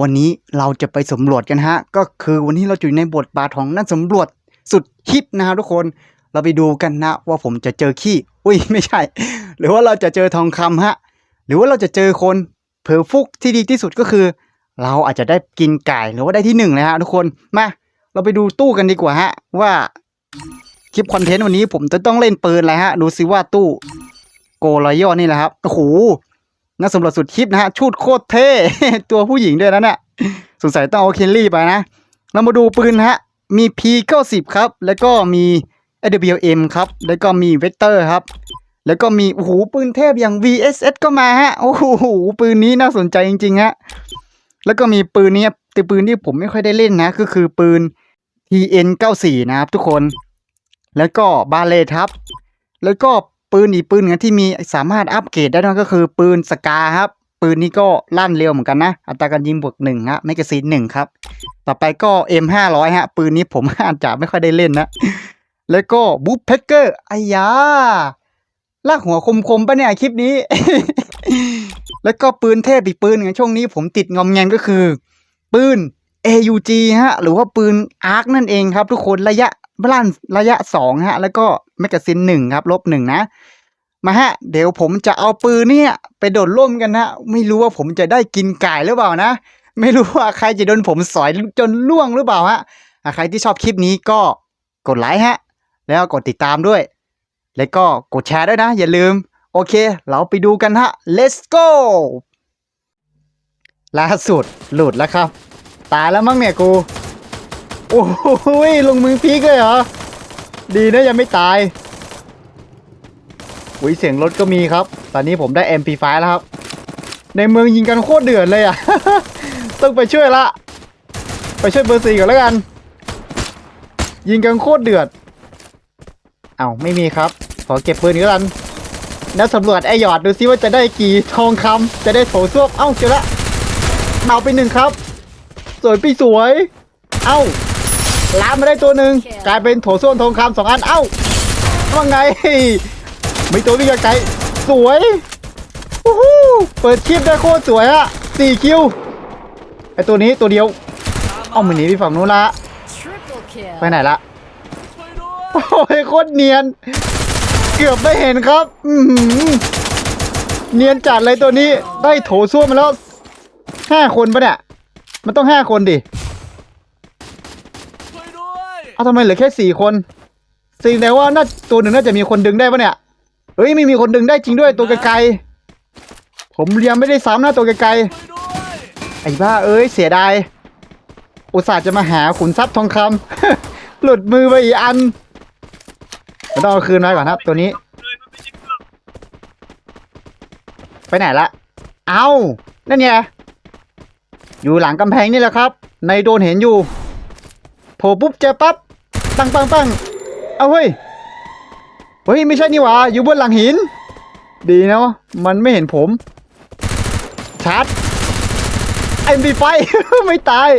วันนี้เราจะไปสำรวจกันฮะ ก็คือวันนี้เราอยู่ในบทบาทของนักสำรวจสุดฮิปนะฮะทุกคน เราไปดูกันนะว่าผมจะเจอขี้ อุ้ยไม่ใช่ หรือว่าเราจะเจอทองคำฮะ หรือว่าเราจะเจอคนเผอฟุกที่ดีที่สุดก็คือ เราอาจจะได้กินไก่หรือว่าได้ที่หนึ่งเลยฮะทุกคน มา เราไปดูตู้กันดีกว่าฮะว่าคลิปคอนเทนต์วันนี้ผมจะต้องเล่นปืนอะไรฮะ ดูซิว่าตู้โกลอยอนี่แหละครับ โอ้โห นักสำรวจสุดคลิปนะฮะชุดโคตรเท่ตัวผู้หญิงด้วยนะเนี่ยสงสัยต้องเอาเคลลี่ไปนะ เรามาดูปืนนะฮะ มี P90 ครับ แล้วก็มี AWM ครับ แล้วก็มีเวกเตอร์ครับ แล้วก็มีโอ้โหปืนเทพอย่าง VSS ก็มาฮะโอ้โหปืนนี้น่าสนใจจริงๆฮะแล้วก็มีปืนนี้แต่ปืนที่ผมไม่ค่อยได้เล่นนะก็คือปืน TN94 นะครับทุกคน แล้วก็บาเลตครับ แล้วก็ ปืนอีกปืนหนึงที่มีสามารถอัปเกรดได้นั่นก็คือปืนสกาครับ ปืนนี้ก็ลั่นเร็วเหมือนกันนะ อัตราการยิงบวกหนึ่งฮะแมกกาซีนหนึ่งครับ ต่อไปก็ M500 ฮะ ปืนนี้ผมอาจจะไม่ค่อยได้เล่นนะ แล้วก็บูฟเพกเกอร์ไอ้ยาลากหัวคมๆปะเนี่ยคลิปนี้ แล้วก็ปืนเทพอีกปืนหนึงช่วงนี้ผมติดงอมแงมก็คือ ปืน AUG ฮะ หรือว่าปืนอาร์คนั่นเองครับ ทุกคนระยะ ลั่นระยะสองฮะแล้วก็แมกกาซีนหนึ่งครับลบหนึ่งนะมาฮะ เดี๋ยวผมจะเอาปืนเนี่ย ไปโดดร่มกันนะไม่รู้ว่าผมจะได้กินไก่หรือเปล่านะ ไม่รู้ว่าใครจะโดนผมสอยจนล่วงหรือเปล่าฮะใครที่ชอบคลิปนี้ก็กดไลค์ฮะ แล้วกดติดตามด้วย แล้วก็กดแชร์ด้วยนะ อย่าลืม โอเค เราไปดูกันฮะ let's go ล่าสุดหลุดแล้วครับ ตายแล้วมั้งเนี่ยกู โอ้โหยลงมือพีกเลยเหรอ ดีนะยังไม่ตายอุ้ยเสียงรถก็มีครับ ตอนนี้ผมได้ MP5 แล้วครับ ในเมืองยิงกันโคตรเดือดเลยอะ ต้องไปช่วยละ ไปช่วยเบอร์สี่ก่อนแล้วกัน ยิงกันโคตรเดือด เอา้าไม่มีครับ ขอเก็บปืนก่อนกันแล้วสำรวจไอหยอดดูซิว่าจะได้กี่ทองคำจะได้โถส้วมเอ้าเจอละเมาไปหนึ่งครับ สวยพี่สวย เอ้า ล้ามมาได้ตัวหนึ่งกลายเป็นโถส้วมทองคำสองอันเอ้าว่าไงไม่ตัววิ่งไกลๆสวยวู้ฮู้เปิดคลิปได้โคตรสวยอะสี่คิวไอตัวนี้ตัวเดียวเอามันหนีไปฝั่งนู้นละ Triple kill. ไปไหนละโอ้ยโคตรเนียน เกือบไม่เห็นครับ อือหือเนียนจัดเลยตัวนี้ได้โถส้วมมาแล้วห้าคนปะเนี่ยมันต้องห้าคนดิช่วยด้วย เอาทำไมเหลือแค่สี่คนสิ่งแต่ว่าน่าตัวหนึ่งน่าจะมีคนดึงได้ปะเนี่ยเฮ้ยไม่มีคนดึงได้จริงด้วยตัวไกลๆผมเรียงไม่ได้ซ้ำนะตัวไกลๆไอ้บ้าเอ้ยเสียดายอุตส่าห์จะมาหาขุนทรัพย์ทองคำ หลุดมือไปอีกอันเดี๋ยวต้องเอาคืนมาก่อนครับ ตัวนี้ ไปไหนละ เอานั่นไงอยู่หลังกำแพงนี่แหละครับ ในโดนเห็นอยู่โผล่ปุ๊บเจอปั๊บ ปังปังปังเอาเฮ้ยเฮ้ยไม่ใช่นี่หว่าอยู่บนหลังหิน ดีนะวะมันไม่เห็นผมชาร์จไอ้มีไฟ ไม่ตาย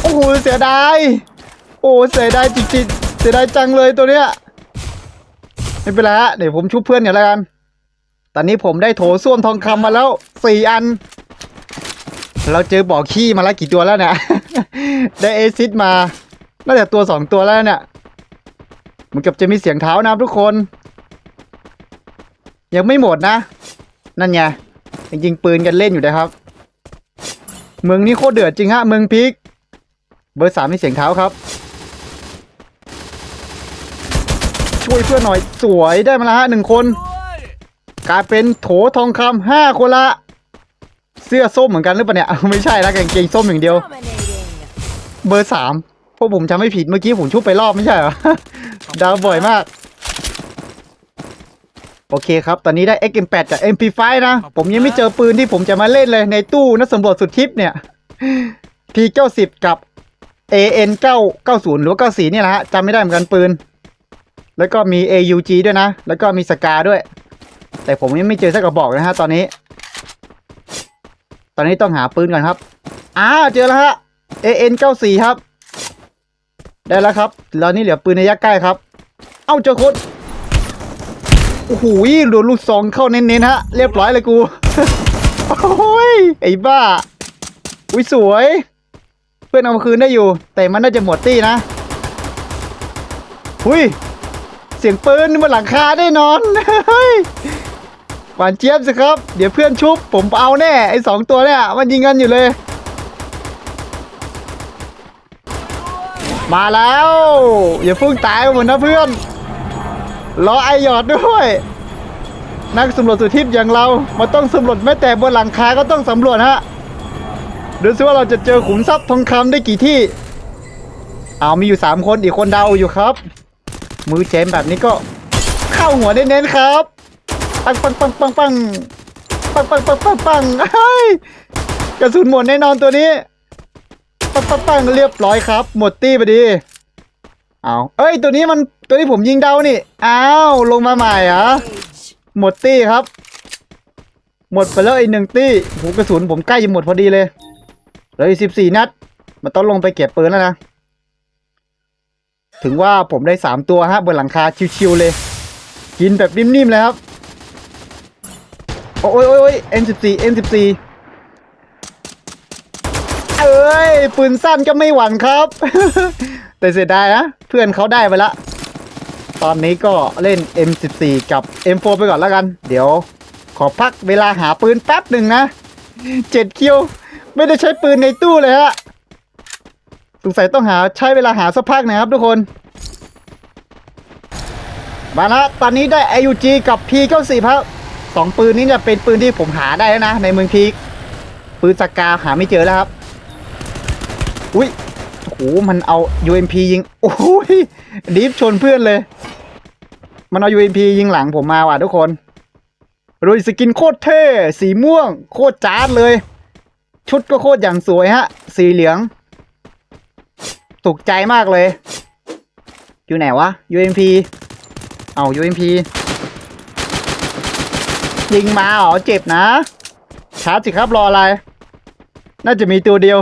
โอ้โหเสียดายโอ้เสียดายจริงๆเสียดายจังเลยตัวเนี้ยไม่เป็นไรฮะเดี๋ยวผมชุบเพื่อนกันแล้วกันตอนนี้ผมได้โถส้วมทองคำมาแล้วสี่อัน เราเจอบ่อขี้มาแล้วกี่ตัวแล้วเนี่ย ได้เอซิดมาน่าจะตัวสองตัวแล้วเนี่ยเหมือนกับจะมีเสียงเท้านะทุกคน ยังไม่หมดนะ นั่นไงยังยิงปืนกันเล่นอยู่นะครับ เมืองนี้โคตรเดือดจริงฮะเมืองพิก เบอร์สามมีเสียงเท้าครับ ช่วยเพื่อนหน่อยสวยได้มาแล้วฮะหนึ่งคน กลายเป็นโถทองคำห้าคนละ เสื้อส้มเหมือนกันหรือเปล่าเนี่ย ไม่ใช่ละกางเกงส้มอย่างเดียว เบอร์สามพวกผมจำไม่ผิดเมื่อกี้ผมชุบไปรอบไม่ใช่เหรอ ดาวบ่อยมาก โอเคครับ ตอนนี้ได้ XM8 จาก MP5 นะ ผมยังไม่เจอปืนที่ผมจะมาเล่นเลยในตู้นักสำรวจสุดทิปเนี่ย P90 กับ AN 990 หรือว่า94 เนี่ยแหละฮะจำไม่ได้เหมือนกันปืน แล้วก็มี AUG ด้วยนะ แล้วก็มีสกาด้วย แต่ผมยังไม่เจอสักกระบอกนะฮะตอนนี้ ตอนนี้ต้องหาปืนก่อนครับอ้าวเจอแล้วฮะ AN 94 ครับ ได้แล้วครับ แล้วนี่เหลือปืนระยะใกล้ครับ เอ้าเจอคนโอ้โหโดนลูกซองเข้าเน้นๆฮะ เรียบร้อยเลยกู โอ้ย ไอ้บ้า อุ้ยสวย เพื่อนเอามาคืนได้อยู่ แต่มันน่าจะหมดตี้นะอุ้ยเสียงปืนบนหลังคาแน่นอน เฮ้ย หวานเจี๊ยบสิครับ เดี๋ยวเพื่อนชุบ ผมเอาแน่ ไอ้สองตัวเนี่ย มันยิงกันอยู่เลย มาแล้ว อย่าเพิ่งตายหมดนะเพื่อน รอไอหยอดด้วย นักสำรวจสุทิพย์อย่างเรามาต้องสำรวจแม้แต่บนหลังคาก็ต้องสำรวจฮะดูซิว่าเราจะเจอขุมทรัพย์ทองคำได้กี่ที่เอามีอยู่สามคนอีกคนเดาอยู่ครับ มือเจมแบบนี้ก็ เข้าหัวเน้นๆครับ ปังปังปังปังปังปังปังปังปังปังเฮ้ยกระสุนหมดแน่นอนตัวนี้ ปังปังปังเรียบร้อยครับ หมดตี้ไปดี เอาเอ้ย ตัวนี้มัน ตัวที่ผมยิงเดานี่ อ้าว ลงมาใหม่เหรอ หมดตี้ครับ หมดไปแล้วอีกหนึ่งตี้โหกระสุนผมใกล้จะหมดพอดีเลยเหลืออีกสิบสี่นัด มันต้องลงไปเก็บปืนแล้วนะ ถึงว่าผมได้สามตัวฮะบนหลังคาชิวๆเลย กินแบบนิ่มๆเลยครับ โอ้ยโอ้ยโอ้ย M14 M14 เอ้ยปืนสั้นก็ไม่หวั่นครับ แต่เสียดายนะ เพื่อนเขาได้ไปละ ตอนนี้ก็เล่น M14 กับ M4 ไปก่อนแล้วกัน เดี๋ยว ขอพักเวลาหาปืนแป๊บหนึ่งนะเจ็ดคิว ไม่ได้ใช้ปืนในตู้เลยฮะสงสัยต้องหาใช้เวลาหาสักพักหนะครับทุกคน มาละตอนนี้ได้ AUG กับ P94 ครับสองปืนนี้จะเป็นปืนที่ผมหาได้แล้วนะ ในเมืองพีคปืนสกาหาไม่เจอแล้วครับ อุ้ยโอ้โหมันเอา UMP ยิงโอ้ยดิฟชนเพื่อนเลย มันเอา UMP ยิงหลังผมมาว่ะทุกคนโดยสกินโคตรเท่สีม่วง โคตรจ้าดเลย ชุดก็โคตรอย่างสวยฮะ สีเหลืองถูกใจมากเลย อยู่ไหนวะ UMP เอา UMP ยิงมาเหรอเจ็บนะชาร์จสิครับรออะไร น่าจะมีตัวเดียว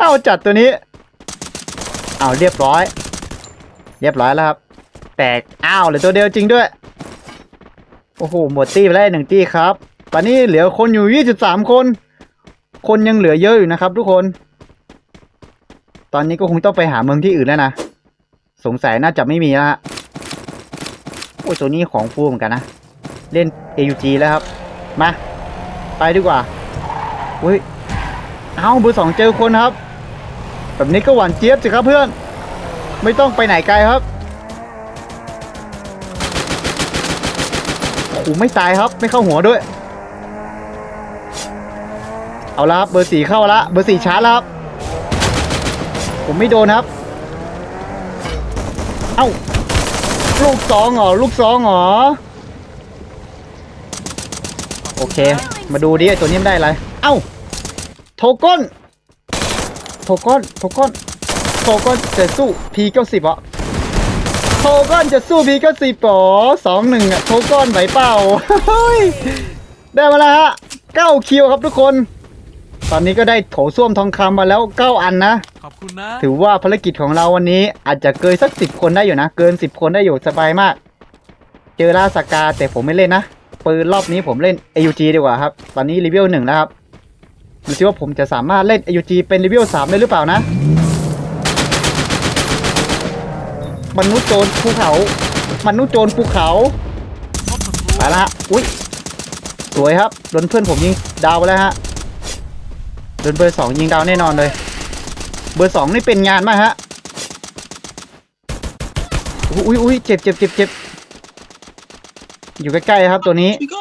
เอาจัดตัวนี้ เอาเรียบร้อย เรียบร้อยแล้วครับ แตกอ้าวเหลือตัวเดียวจริงด้วย โอ้โหหมดตี้ไปแล้วหนึ่งตี้ครับ ตอนนี้เหลือคนอยู่23คน คนยังเหลือเยอะอยู่นะครับ ทุกคน ตอนนี้ก็คงต้องไปหาเมืองที่อื่นแล้วนะ สงสัยน่าจะไม่มีแล้วฮะโอ้ยตัวนี้ของฟูเหมือนกันนะ เล่น AUG แล้วครับ มา ไปดีกว่าเฮ้ย เอาเบอร์สองเจอคนครับ แบบนี้ก็หวานเจี๊ยบสิครับเพื่อน ไม่ต้องไปไหนไกลครับโอ้โหไม่ตายครับไม่เข้าหัวด้วย เอาละครับเบอร์สี่เข้าละเบอร์สี่ชาร์จแล้วครับผมไม่โดนครับ เอ้าลูกสองเหรอลูกสองเหรอโอเค มาดูดิไอ้ตัวนี้มันได้อะไร เอ้าโทก้น โทก้นโทก้นโทก้นจะสู้ P90 อะโทก้นจะสู้ P90 ปอสองหนึ่งอะโทก้นไหวเปล่าเฮ้ยได้มาแล้วฮะเก้าคิวครับทุกคน ตอนนี้ก็ได้โถส้วมทองคำมาแล้วเก้าอันนะ ขอบคุณนะ ถือว่าภารกิจของเราวันนี้อาจจะเกินสักสิบคนได้อยู่นะ เกินสิบคนได้อยู่สบายมาก เจอล่าสกาแต่ผมไม่เล่นนะปืนรอบนี้ผมเล่น AUG ดีกว่าครับ ตอนนี้รีวิวหนึ่งแล้วครับ ดูสิว่าผมจะสามารถเล่น AUG เป็นรีวิวสามได้หรือเปล่านะมนุษย์โจรภูเขามนุษย์โจรภูเขาพบศัตรูไปละฮะอุ้ยสวยครับโดนเพื่อนผมยิงดาวไปแล้วฮะโดนเบอร์สองยิงดาวแน่นอนเลย เบอร์สองนี่เป็นงานมากฮะอุ้ยอุ้ยเจ็บเจ็บเจ็บเจ็บอยู่ใกล้ๆครับตัวนี้พี่ก็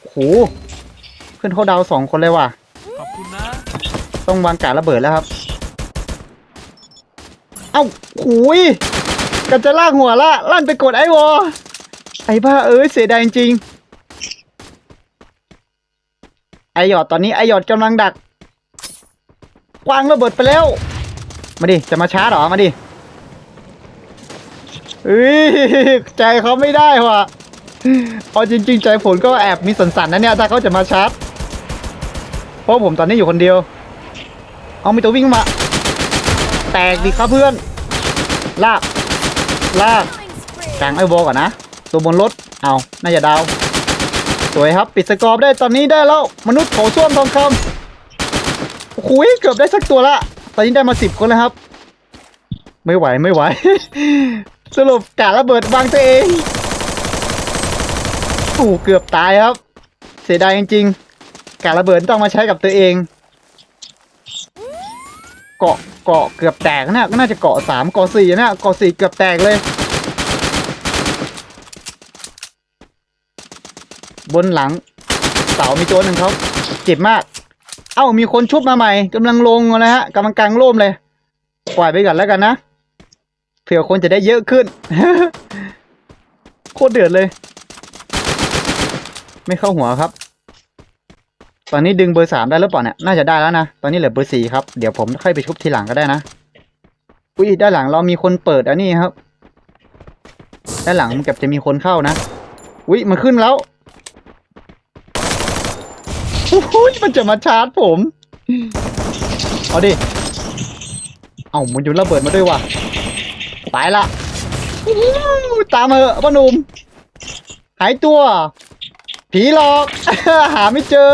โอ้โห เพื่อนเขาดาวสองคนเลยว่ะ ขอบคุณนะต้องวางการระเบิดแล้วครับ เอ้าหูยกันจะลากหัวละลั่นไปกดไอวอ ไอ้บ้าเอ้ยเสียดายจริงๆไอหยอดตอนนี้ไอหยอดกำลังดักวางระเบิดไปแล้ว มาดิ จะมาชาร์จเหรอ มาดิเอ้ยใจเขาไม่ได้ว่ะเอาจริง ๆ ใจผมก็แอบมีสันๆนะเนี่ย ถ้าเขาจะมาชาร์จเพ ราะผมตอนนี้อยู่คนเดียว เอามีตัววิ่งมา แตกดิครับเพื่อน ลาก ลาก Killing spree. กลางไอ้วอก่อนนะ ตัวบนรถ เอาน่าจะดาวตัวยครับ ปิดสกอร์ได้ตอนนี้ได้แล้ว มนุษย์โถส้วมทองคำโอ้โหเกือบได้สักตัวละ ตอนนี้ได้มาสิบคนแล้วครับ ไม่ไหวไม่ไหว สรุปการะเบิดวางตัวเองโอ้เกือบตายครับ เสียดายจริงๆ การะเบิดต้องมาใช้กับตัวเอง เกาะเกาะเกือบแตกนะก็น่าจะเกาะสามเกาะสี่นะเกาะสี่เกือบแตกเลย บนหลังเสามีตัวหนึ่งเขาเจ็บมาก เอ้ามีคนชุบมาใหม่กำลังลงนะฮะกำลังกลางร่มเลยปล่อยไปก่อนแล้วกันนะเผื่อคนจะได้เยอะขึ้นโคตรเดือดเลย ไม่เข้าหัวครับ ตอนนี้ดึงเบอร์สามได้หรือเปล่าเนี่ย น่าจะได้แล้วนะ ตอนนี้เหลือเบอร์สี่ครับ เดี๋ยวผมค่อยไปชุบทีหลังก็ได้นะ อุ้ยด้านหลังเรามีคนเปิดอันนี้ครับ ด้านหลังเกับจะมีคนเข้านะ อุ้ยมันขึ้นแล้วโอ้ยมันจะมาชาร์จผม เอาดิ เอามันอยู่ระเบิดมาด้วยว่ะ ตายละ ตามเถอะพ่อหนุ่ม หายตัว ผีหลอก หาไม่เจอ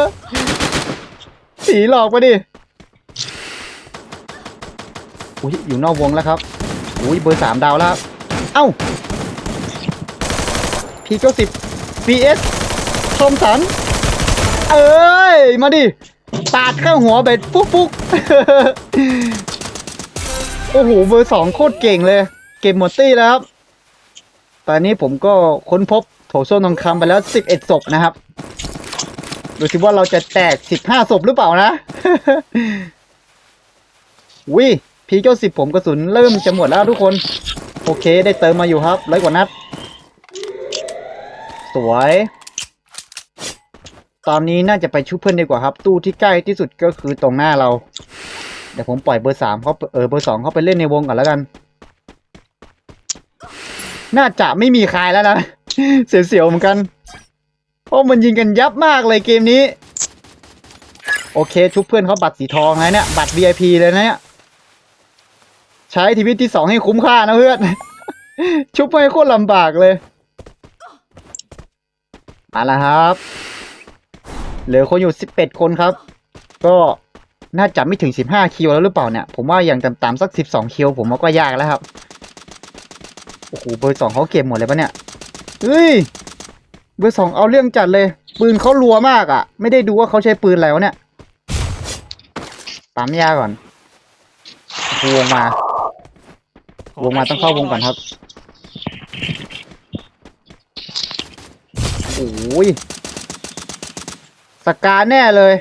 ผีหลอกมาดิอุ้ยอยู่นอกวงแล้วครับอุ้ยเบอร์สามดาวแล้วเอ้าพีเก้าสิบ VS ทอมสัน เอ้ย มาดิปาดเข้าหัวเบ็ดปุ๊กปุ๊กโอ้โห เบอร์สองโคตรเก่งเลย เก็บหมดตี้แล้วครับ ตอนนี้ผมก็ค้นพบโถส้วมทองคำไปแล้ว 11ศพนะครับ ดูสิว่าเราจะแตก15ศพหรือเปล่านะ วิพีเก้าสิบผมกระสุนเริ่มจะหมดแล้วทุกคน โอเค ได้เติมมาอยู่ครับร้อยกว่านัด สวย ตอนนี้น่าจะไปชุบเพื่อนดีกว่าครับ ตู้ที่ใกล้ที่สุดก็คือตรงหน้าเรา เดี๋ยวผมปล่อยเบอร์สามเขาเออเบอร์สองเขาไปเล่นในวงก่อนแล้วกัน น่าจะไม่มีใครแล้วนะ เสียวๆเหมือนกัน เพราะมันยิงกันยับมากเลยเกมนี้ โอเค ชุบเพื่อนเขาบัตรสีทองนะเนี่ยบัตร VIP เลยนะเนี่ยใช้ทีวิตที่สองให้คุ้มค่านะเพื่อน ชุบให้โคตรลำบากเลย มาแล้วครับ เหลือคนอยู่สิบเอ็ดคนครับ ก็น่าจะไม่ถึงสิบห้าคิวแล้วหรือเปล่าเนี่ย ผมว่าอย่างต่ำๆสักสิบสองคิวผมว่าก็ยากแล้วครับ โอ้โหเบอร์สองเขาเก็บหมดเลยปะเนี่ย เฮ้ย เบอร์สองเอาเรื่องจัดเลย ปืนเขารัวมากอะ่ะ ไม่ได้ดูว่าเขาใช้ปืนอะไรวเนี่ยปั๊มยาก่อนวงมาวงมาต้องเข้าวงก่อนครับโอ้ยสกาแน่เลย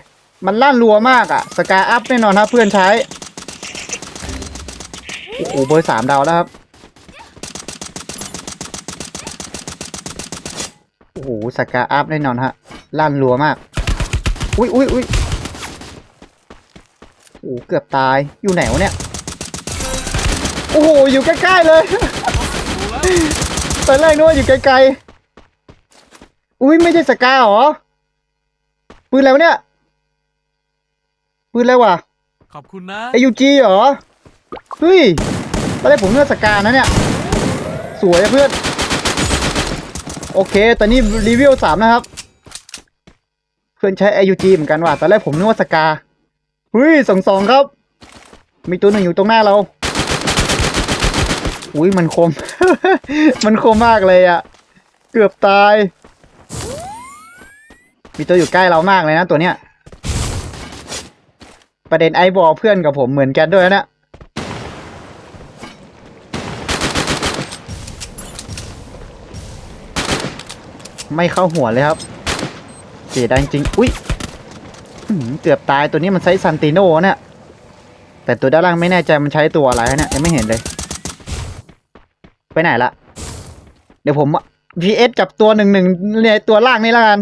มันลั่นรัวมากอะ สกาอัพแน่นอนครับเพื่อนใช้โอ้โหเบอร์สามดาวแล้วครับ โอ้โห สกาอัพแน่นอนฮะลั่นรัวมาก อุ้ยอุ้ยอุ้ยโอ้โหเกือบตายอยู่ไหนวะเนี่ย โอ้โห อยู่ใกล้ๆเลยตอนแรกนึกว่าอยู่ไกลๆ อุ้ยไม่ใช่สกาเหรอ ปืนอะไรวะเนี่ย ปืนอะไรวะขอบคุณนะไอยูจีเหรอ เฮ้ยตอนแรกผมนึกว่าสกานะเนี่ย สวยอะเพื่อน โอเค ตอนนี้รีวิวสามนะครับ เพื่อนใช้ไอยูจีเหมือนกันว่ะตอนแรกผมนึกว่าสกาเฮ้ยสองสองครับ มีตัวหนึ่งอยู่ตรงหน้าเรา อุ้ยมันคม มันคมมากเลยอะเกือบตาย มีตัวอยู่ใกล้เรามากเลยนะตัวเนี้ย ประเด็นไอบอเพื่อนกับผมเหมือนกันด้วยนะ ไม่เข้าหัวเลยครับเสียดายจริงอุ้ยเกือบตายตัวนี้มันใช้ซันติโนเนี่ยแต่ตัวด้านล่างไม่แน่ใจมันใช้ตัวอะไรเนี่ยยังไม่เห็นเลย ไปไหนละเดี๋ยวผม PS กับตัวหนึ่งหนึ่งเนี่ยตัวล่างนี่ละกัน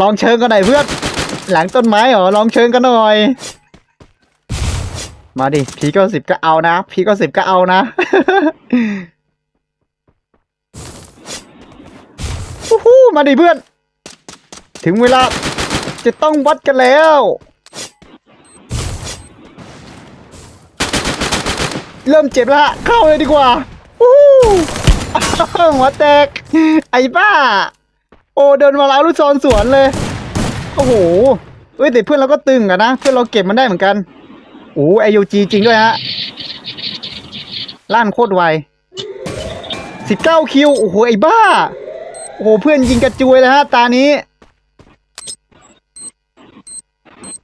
ลองเชิญกันหน่อยเพื่อนหลังต้นไม้เหรอลองเชิญกันหน่อย มาดิพีก็สิบก็เอานะพีก็สิบก็เอานะ มาดิเพื่อน ถึงเวลาจะต้องวัดกันแล้ว เริ่มเจ็บแล้วฮะเข้าเลยดีกว่าอู้หัวแตก ไอ้บ้า โอ้เดินมาแล้วลูกซอนสวนเลย โอ้โหเอ้ยแต่เพื่อนเราก็ตึงกันนะ เพื่อนเราเก็บมันได้เหมือนกันโอ้ไอยูจีจริงด้วยฮะลั่นโคตรไวสิบเก้าคิว โอ้โห ไอ้บ้า โอ้โหเพื่อนยิงกระจุยเลยฮะตานี้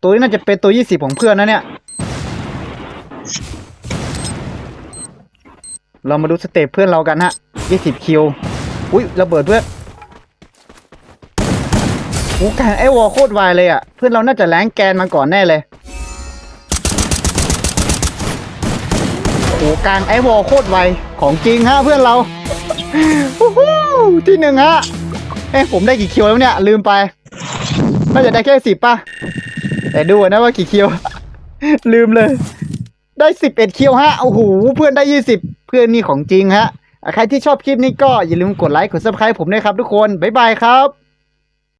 ตัวนี้น่าจะเป็นตัวยี่สิบของเพื่อนนะเนี่ย เรามาดูสเตปเพื่อนเรากันฮะยี่สิบคิว อุ้ยระเบิดเพื่อนโอ้แการไอ้วอลโคตรไวเลยอะ เพื่อนเราน่าจะแรงแกนมาก่อนแน่เลยโอ้กลางไอ้วอลโคตรไวของจริงฮะเพื่อนเรา วู้ฮู้ที่หนึ่งฮะเอ้ผมได้กี่คิวแล้วเนี่ย ลืมไปน่าจะได้แค่สิบป่ะ แต่ดูนะว่ากี่คิว ลืมเลย ได้สิบเอ็ดคิวฮะ โอ้โห เพื่อนได้ยี่สิบเพื่อนนี่ของจริงฮะ ใครที่ชอบคลิปนี้ก็อย่าลืมกดไลค์ กดซับสไครต์ผมด้วยครับทุกคน บ๊ายบายครับ